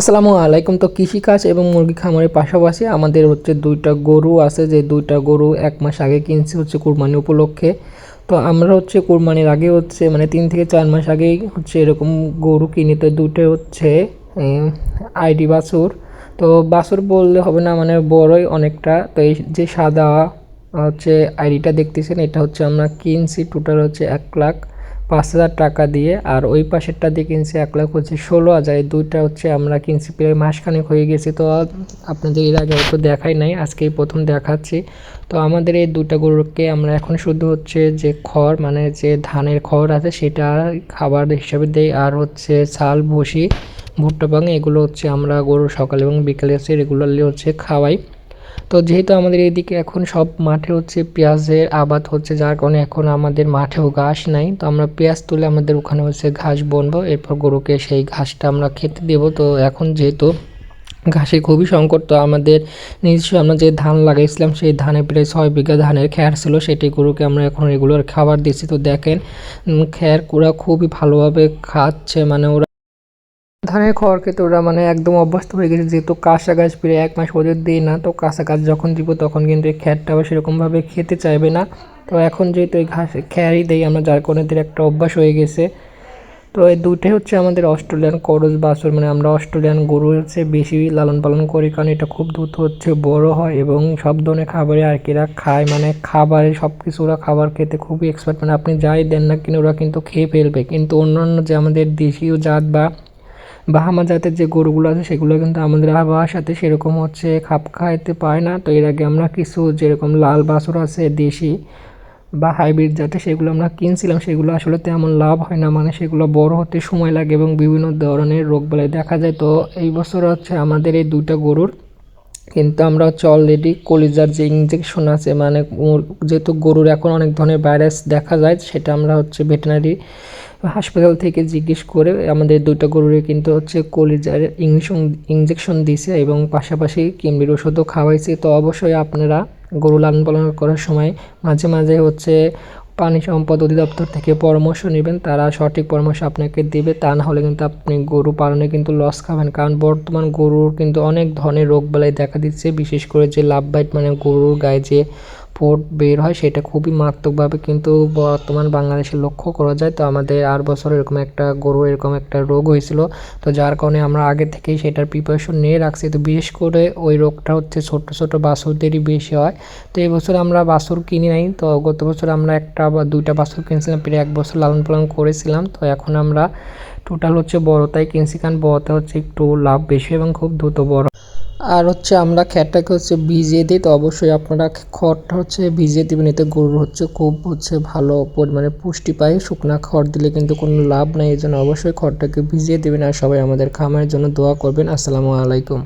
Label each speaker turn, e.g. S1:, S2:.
S1: আসসালামু আলাইকুম। তো কৃষিকাজ এবং মুরগি খামারের পাশাপাশি আমাদের হচ্ছে দুইটা গরু আছে, যে দুইটা গরু এক মাস আগে কিনছি হচ্ছে কুরবানি উপলক্ষে। তো আমরা হচ্ছে কুরবানির আগে হচ্ছে মানে তিন থেকে চার মাস আগেই হচ্ছে এরকম গরু কিনি। তো দুটো হচ্ছে আইডি বাছুর। তো বাছুর বললে হবে না মানে বড়ই অনেকটা। তো এই যে সাদা, হচ্ছে আইডিটা দেখতেছেন, এটা হচ্ছে আমরা কিনছি টোটাল হচ্ছে এক লাখ। পাঁচ হাজার টাকা দিয়ে, আর ওই পাশেরটা দিয়ে কিনছি এক লাখ হচ্ছে ষোলো হাজার। এই দুইটা হচ্ছে আমরা কিনছি প্রায় মাসখানেক হয়ে গেছে, তো আপনাদের এর আগে তো দেখাই নাই আজকেই প্রথম দেখাচ্ছি। তো আমাদের এই দুটা গরুকে আমরা এখন শুধু হচ্ছে যে খড় মানে যে ধানের খড় আছে সেটা খাবার হিসাবে দেই, আর হচ্ছে ছাল ভুসি, ভুট্টা পাং এগুলো হচ্ছে আমরা গরু সকাল এবং বিকালে হচ্ছে রেগুলারলি হচ্ছে খাওয়াই। তো যেহেতু আমাদের এইদিকে এখন সব মাঠে হচ্ছে পেঁয়াজের আবাদ হচ্ছে, যার কারণে এখন আমাদের মাঠেও ঘাস নাই। তো আমরা পেঁয়াজ তুলে আমাদের ওখানে হচ্ছে ঘাস বনবো, এরপর গরুকে সেই ঘাসটা আমরা খেতে দেবো। তো এখন যেহেতু ঘাসে খুবই সংকট, তো আমাদের নিজস্ব আমরা যে ধান লাগাইছিলাম, সেই ধানে প্রায় ছয় বিঘা ধানের খ্যার ছিল, সেটি গরুকে আমরা এখন রেগুলার খাবার দিচ্ছি। তো দেখেন খ্যার কুড়া খুবই ভালোভাবে খাচ্ছে মানে ওরা ধানের খেতে ওরা মানে একদম অভ্যস্ত হয়ে গেছে, যেহেতু কাঁচা গাছ পেরে এক মাস ওদের দিই না, তো কাঁচা গাছ যখন দিব তখন কিন্তু এই খ্যারটা আবার সেরকমভাবে খেতে চাইবে না। তো এখন যেহেতু এই ঘাস, খ্যারই দেই আমরা, যার কারণে এদের একটা অভ্যাস হয়ে গেছে। তো এই দুইটাই হচ্ছে আমাদের অস্ট্রেলিয়ান করজ বাছুর মানে আমরা অস্ট্রেলিয়ান গরু হচ্ছে বেশি লালন পালন করি, কারণ এটা খুব দ্রুত হচ্ছে বড় হয় এবং সব ধরনের খাবারে আর কিরা খায় মানে খাবারে সব কিছু ওরা খাবার খেতে খুবই এক্সপার্ট মানে আপনি যাই দেন না কিনে ওরা কিন্তু খেয়ে ফেলবে। কিন্তু অন্যান্য যে আমাদের দেশীয় জাত বা বাহামা জাতের যে গরুগুলো আছে, সেগুলো কিন্তু আমাদের আবহাওয়ার সাথে সেরকম হচ্ছে খাপ খাইতে পায় না। তো এর আগে আমরা কিছু যেরকম লাল বাছুর আছে, দেশি বা হাইব্রিড জাতের, সেগুলো আমরা কিনছিলাম। সেগুলো আসলে তেমন লাভ হয় না মানে সেগুলো বড় হতে সময় লাগে এবং বিভিন্ন ধরনের রোগ বেলায় দেখা যায়। তো এই বছর হচ্ছে আমাদের এই দুইটা গরুর, কিন্তু আমরা হচ্ছে অলরেডি কলিজার যে ইঞ্জেকশন আছে মানে যেহেতু গরুর এখন অনেক ধরনের ভাইরাস দেখা যায়, সেটা আমরা হচ্ছে ভেটেনারি হাসপাতাল থেকে জিজ্ঞেস করে আমাদের দুইটা গরুরে কিন্তু হচ্ছে কলিজার ইঞ্জেকশন ইঞ্জেকশন দিছে এবং পাশাপাশি কিমবির ওষুধও খাওয়াইছে। তো অবশ্যই আপনারা গরু লালন পালন করার সময় মাঝে মাঝে হচ্ছে পানি সম্পদ অধিদপ্তর থেকে পরামর্শ নেবেন। তারা সঠিক পরামর্শ আপনাকে দেবে। তা না হলে কিন্তু আপনি গরু পালনে কিন্তু লস খাবেন। কারণ বর্তমান গরুর কিন্তু অনেক ধরনের রোগ বেলায় দেখা দিচ্ছে। বিশেষ করে যে লাভ বাইট মানে গরুর গায়ে যে পোর্ট বের হয়, সেটা খুবই মারাত্মকভাবে কিন্তু বর্তমান বাংলাদেশে লক্ষ্য করা যায়। তো আমাদের আর বছর এরকম একটা গরু, এরকম একটা রোগ হয়েছিল। তো যার কারণে আমরা আগে থেকেই সেটার প্রিপারেশন নিয়ে রাখছি। তো বিশেষ করে ওই রোগটা হচ্ছে ছোট ছোট বাছুরদেরই বেশি হয়। তো এই বছর আমরা বাছুর কিনি নাই। তো গত বছর আমরা একটা বা দুইটা বাছুর কিনছিলাম, প্রায় এক বছর লালন পালন করেছিলাম। তো এখন আমরা টোটাল হচ্ছে বড়তাই কিনছি। কারণ বড়তা হচ্ছে একটু লাভ বেশি এবং খুব দ্রুত বড়। আর হচ্ছে আমরা খ্যারটাকে হচ্ছে ভিজিয়ে দিই, তো অবশ্যই আপনারা খড়টা হচ্ছে ভিজিয়ে দেবেন, এতে গরুর হচ্ছে খুব হচ্ছে ভালো পরিমাণে পুষ্টি পায়। শুকনা খড় দিলে কিন্তু কোনো লাভ নাই, এই জন্য অবশ্যই খড়টাকে ভিজিয়ে দেবেন। আর সবাই আমাদের খামারের জন্য দোয়া করবেন। আসসালামু আলাইকুম।